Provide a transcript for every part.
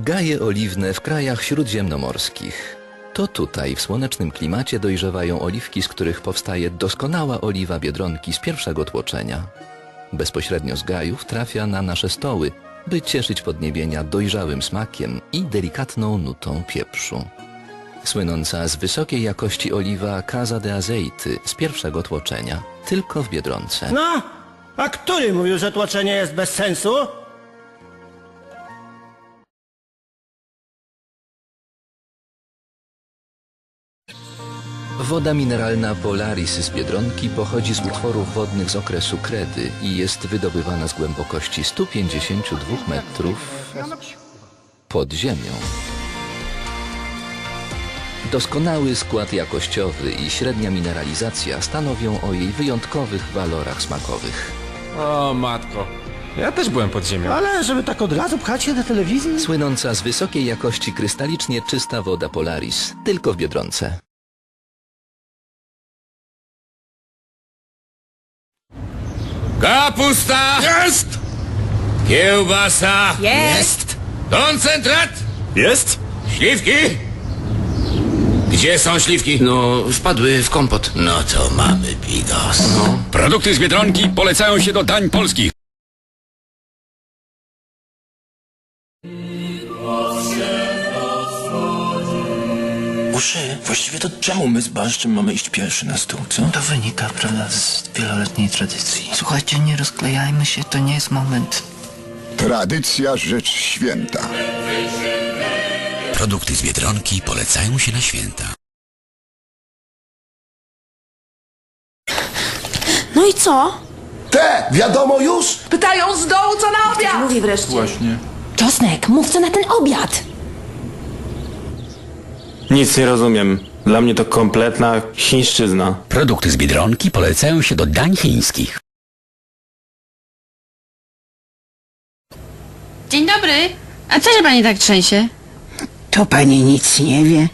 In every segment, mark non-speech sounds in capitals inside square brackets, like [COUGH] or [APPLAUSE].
Gaje oliwne w krajach śródziemnomorskich. To tutaj w słonecznym klimacie dojrzewają oliwki, z których powstaje doskonała oliwa biedronki z pierwszego tłoczenia. Bezpośrednio z gajów trafia na nasze stoły, by cieszyć podniebienia dojrzałym smakiem i delikatną nutą pieprzu. Słynąca z wysokiej jakości oliwa Casa de Azeity z pierwszego tłoczenia, tylko w Biedronce. No, a który mówił, że tłoczenie jest bez sensu? Woda mineralna Polaris z Biedronki pochodzi z utworów wodnych z okresu Kredy i jest wydobywana z głębokości 152 metrów pod ziemią. Doskonały skład jakościowy i średnia mineralizacja stanowią o jej wyjątkowych walorach smakowych. O matko. Ja też byłem pod ziemią. Ale żeby tak od razu pchać się do telewizji? Słynąca z wysokiej jakości krystalicznie czysta woda Polaris, tylko w Biedronce. Kapusta! Jest! Kiełbasa! Jest! Koncentrat! Jest? Śliwki? Gdzie są śliwki? No, wpadły w kompot. No to mamy bigos. Produkty z Biedronki polecają się do dań polskich. Uszy, właściwie to czemu my z Barszczem mamy iść pierwszy na stół, co? To wynika, prawda, z wieloletniej tradycji. Słuchajcie, nie rozklejajmy się, to nie jest moment. Tradycja rzecz święta. Produkty z Biedronki polecają się na święta. No i co? Te, wiadomo już? Pytają z dołu, co na obiad! Mówi wreszcie. Właśnie. Czosnek, mów co na ten obiad! Nic nie rozumiem. Dla mnie to kompletna chińszczyzna. Produkty z Biedronki polecają się do dań chińskich. Dzień dobry. A co się pani tak trzęsie? To pani nic nie wie,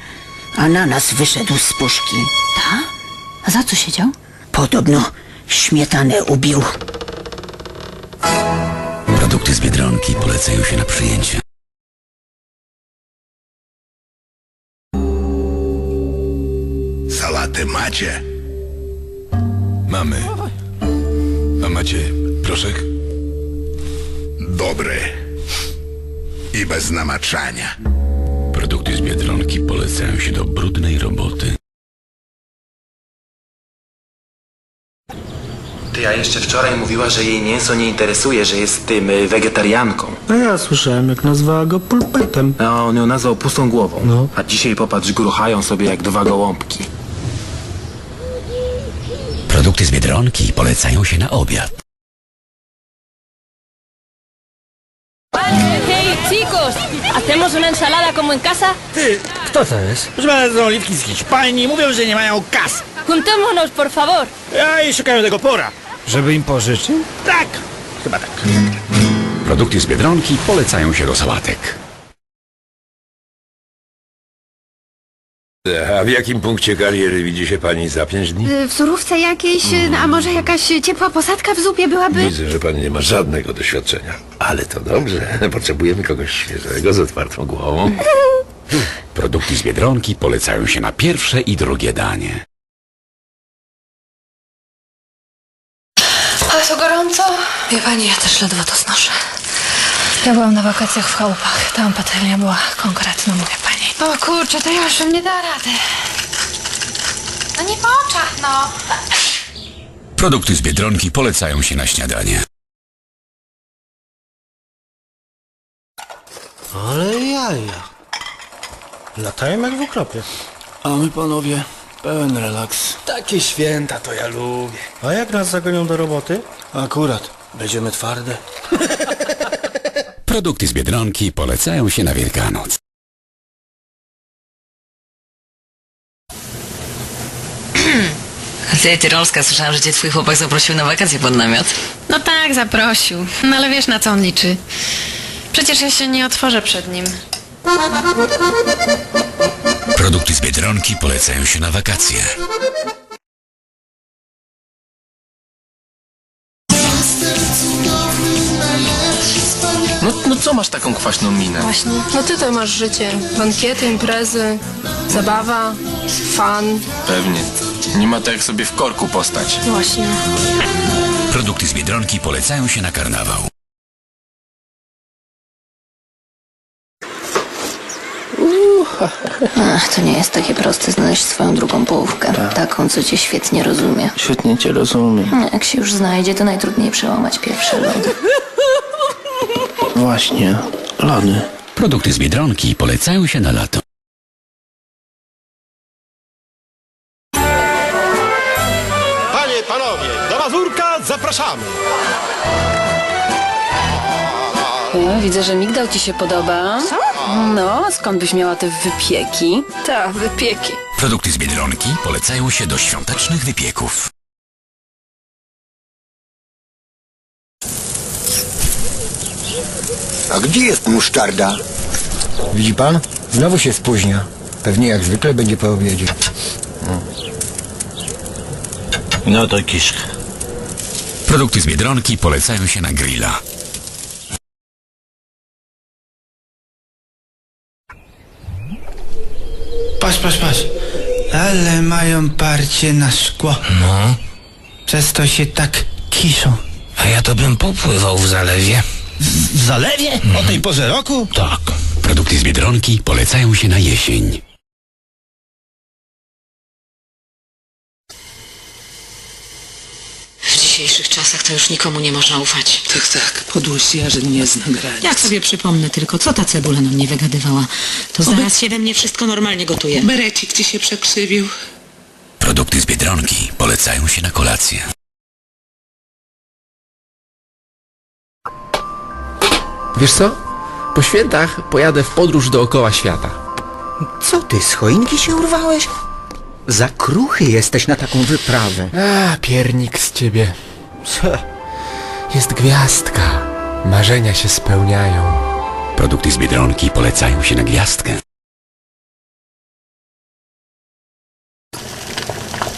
a na nas wyszedł z puszki. Ta? A za co siedział? Podobno śmietanę ubił. Produkty z Biedronki polecają się na przyjęcie. Sałatę macie? Mamy. A macie proszek? Dobry. I bez namaczania. Produkty z Biedronki polecają się do brudnej roboty. Ty, ja jeszcze wczoraj mówiła, że jej mięso nie interesuje, że jest tym y, wegetarianką. A ja słyszałem, jak nazwała go pulpetem. A on ją nazwał pustą głową. No. A dzisiaj popatrz, gruchają sobie jak dwa gołąbki. Produkty z Biedronki polecają się na obiad. Hey, chicos! ¿Hacemos una ensalada como en casa? Ty, kto to jest? Proszę pana, są oliwki z Hiszpanii, mówią, że nie mają kas. Juntémonos, por favor. Ja i szukają tego pora. Żeby im pożyczyć? Tak, chyba tak. Produkty z Biedronki polecają się do sałatek. A w jakim punkcie kariery widzi się pani za pięć dni? W surówce jakiejś, a może jakaś ciepła posadka w zupie byłaby? Widzę, że pani nie ma żadnego doświadczenia. Ale to dobrze. [LAUGHS] Potrzebujemy kogoś świeżego, z otwartą głową. [LAUGHS] Produkty z Biedronki polecają się na pierwsze i drugie danie. Ale to gorąco. Wie pani, ja też ledwo to znoszę. Ja byłam na wakacjach w chałupach. Tam patelnia była konkretna, mówię pani. O kurczę, to ja już nie dała rady. No nie po oczach, no. Produkty z Biedronki polecają się na śniadanie. Ale jaja. Latają jak w ukropie. A my, panowie, pełen relaks. Takie święta to ja lubię. A jak nas zagonią do roboty? Akurat, będziemy twarde. [LAUGHS] Produkty z Biedronki polecają się na Wielkanoc. Ty, Tyrolska, słyszałam, że cię twój chłopak zaprosił na wakacje pod namiot. No tak, zaprosił. No ale wiesz na co on liczy. Przecież ja się nie otworzę przed nim. Produkty z Biedronki polecają się na wakacje. Co masz taką kwaśną minę? Właśnie. No ty to masz życie. Bankiety, imprezy, zabawa, fan. Pewnie. Nie ma to jak sobie w korku postać. Właśnie. Produkty z Biedronki polecają się na karnawał. Ach, to nie jest takie proste znaleźć swoją drugą połówkę. Taką, co cię świetnie rozumie. Świetnie cię rozumiem. No, Jak się już znajdzie, to najtrudniej przełamać pierwsze lody. Właśnie. Lody. Produkty z Biedronki polecają się na lato. Panie, panowie, do Mazurka zapraszamy. No, widzę, że migdał ci się podoba. Co? No, skąd byś miała te wypieki? Tak, wypieki. Produkty z Biedronki polecają się do świątecznych wypieków. A gdzie jest musztarda? Widzi pan? Znowu się spóźnia. Pewnie jak zwykle będzie po obiedzie. No to kiszka. Produkty z Biedronki polecają się na grilla. Patrz, patrz, patrz. Ale mają parcie na szkło. No. Przez to się tak kiszą. A ja to bym popływał w zalewie. W zalewie? O tej porze roku? Tak. Produkty z Biedronki polecają się na jesień. W dzisiejszych czasach to już nikomu nie można ufać. Tak, tak. Podłość ja, że nie zna granic. Jak sobie przypomnę tylko, co ta cebula nam nie wygadywała, to zaraz się we mnie wszystko normalnie gotuje. Berecik ci się przekrzywił. Produkty z Biedronki polecają się na kolację. Wiesz co? Po świętach pojadę w podróż dookoła świata. Co ty, z choinki się urwałeś? Za kruchy jesteś na taką wyprawę. A, piernik z ciebie. Jest gwiazdka. Marzenia się spełniają. Produkty z Biedronki polecają się na gwiazdkę.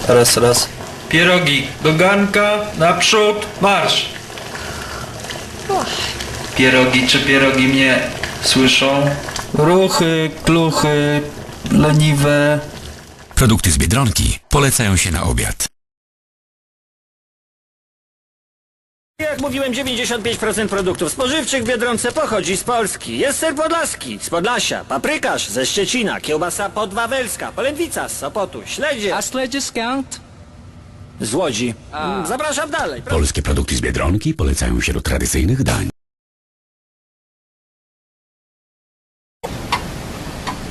Raz, raz. Pierogi do garnka, naprzód, marsz! Pierogi czy pierogi mnie słyszą? Ruchy, kluchy, leniwe. Produkty z Biedronki polecają się na obiad. Jak mówiłem, 95% produktów spożywczych w Biedronce pochodzi z Polski. Jest ser podlaski, z Podlasia, paprykarz ze Szczecina, kiełbasa podwawelska, polędwica z Sopotu, śledzie... A śledzie skąd? Z Łodzi. Mm, Zapraszam dalej. Polskie produkty z Biedronki polecają się do tradycyjnych dań.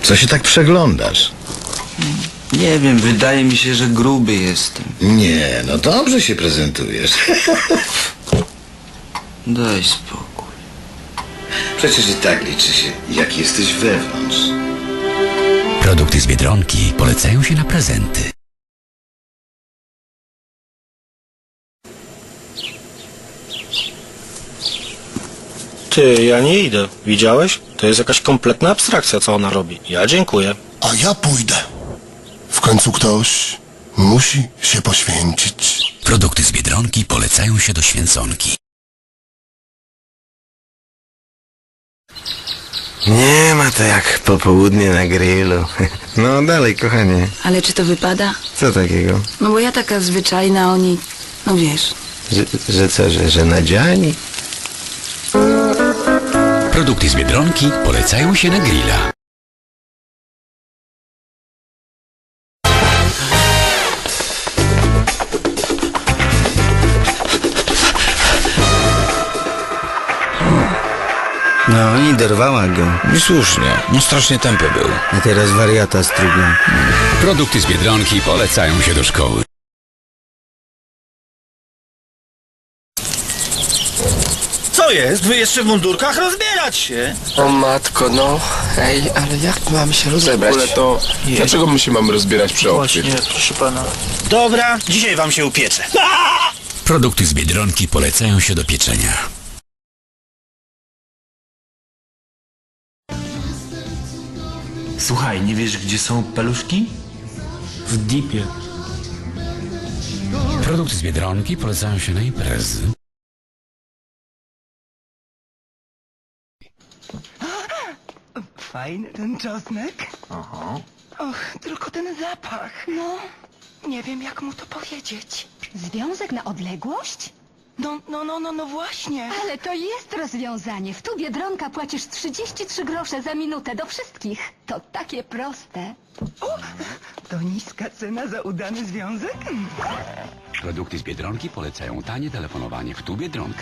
Co się tak przeglądasz? Nie wiem, wydaje mi się, że gruby jestem. Nie, no dobrze się prezentujesz. [LAUGHS] Daj spokój. Przecież i tak liczy się, jak jesteś wewnątrz. Produkty z Biedronki polecają się na prezenty. Ty, ja nie idę. Widziałeś? To jest jakaś kompletna abstrakcja, co ona robi. Ja dziękuję. A ja pójdę. W końcu ktoś musi się poświęcić. Produkty z Biedronki polecają się do święconki. Nie ma to jak popołudnie na grillu. [LAUGHS] No dalej, kochanie. Ale czy to wypada? Co takiego? No bo ja taka zwyczajna, oni... No wiesz... Że, że co, że, że nadziani? Produkty z Biedronki polecają się na grilla. No i dorwała go. I słusznie. No strasznie tępy był. A teraz wariata strugą. Produkty z Biedronki polecają się do szkoły. Jest? Wy jeszcze w mundurkach rozbierać się? O matko, no. Ej, ale jak mamy się rozebrać? W ogóle to... Dlaczego my się mamy rozbierać przy Właśnie, proszę pana. Dobra, dzisiaj wam się upieczę. Produkty z Biedronki polecają się do pieczenia. Słuchaj, nie wiesz gdzie są peluszki? W dipie. Produkty z Biedronki polecają się na imprezy. Fajny ten czosnek. Aha. Och, tylko ten zapach. No, Nie wiem, jak mu to powiedzieć. związek na odległość? No, no, no, no, no właśnie. Ale to jest rozwiązanie. W tu Biedronka płacisz 33 grosze za minutę do wszystkich. To takie proste. To niska cena za udany związek? Produkty z Biedronki polecają tanie telefonowanie w tu Biedronka.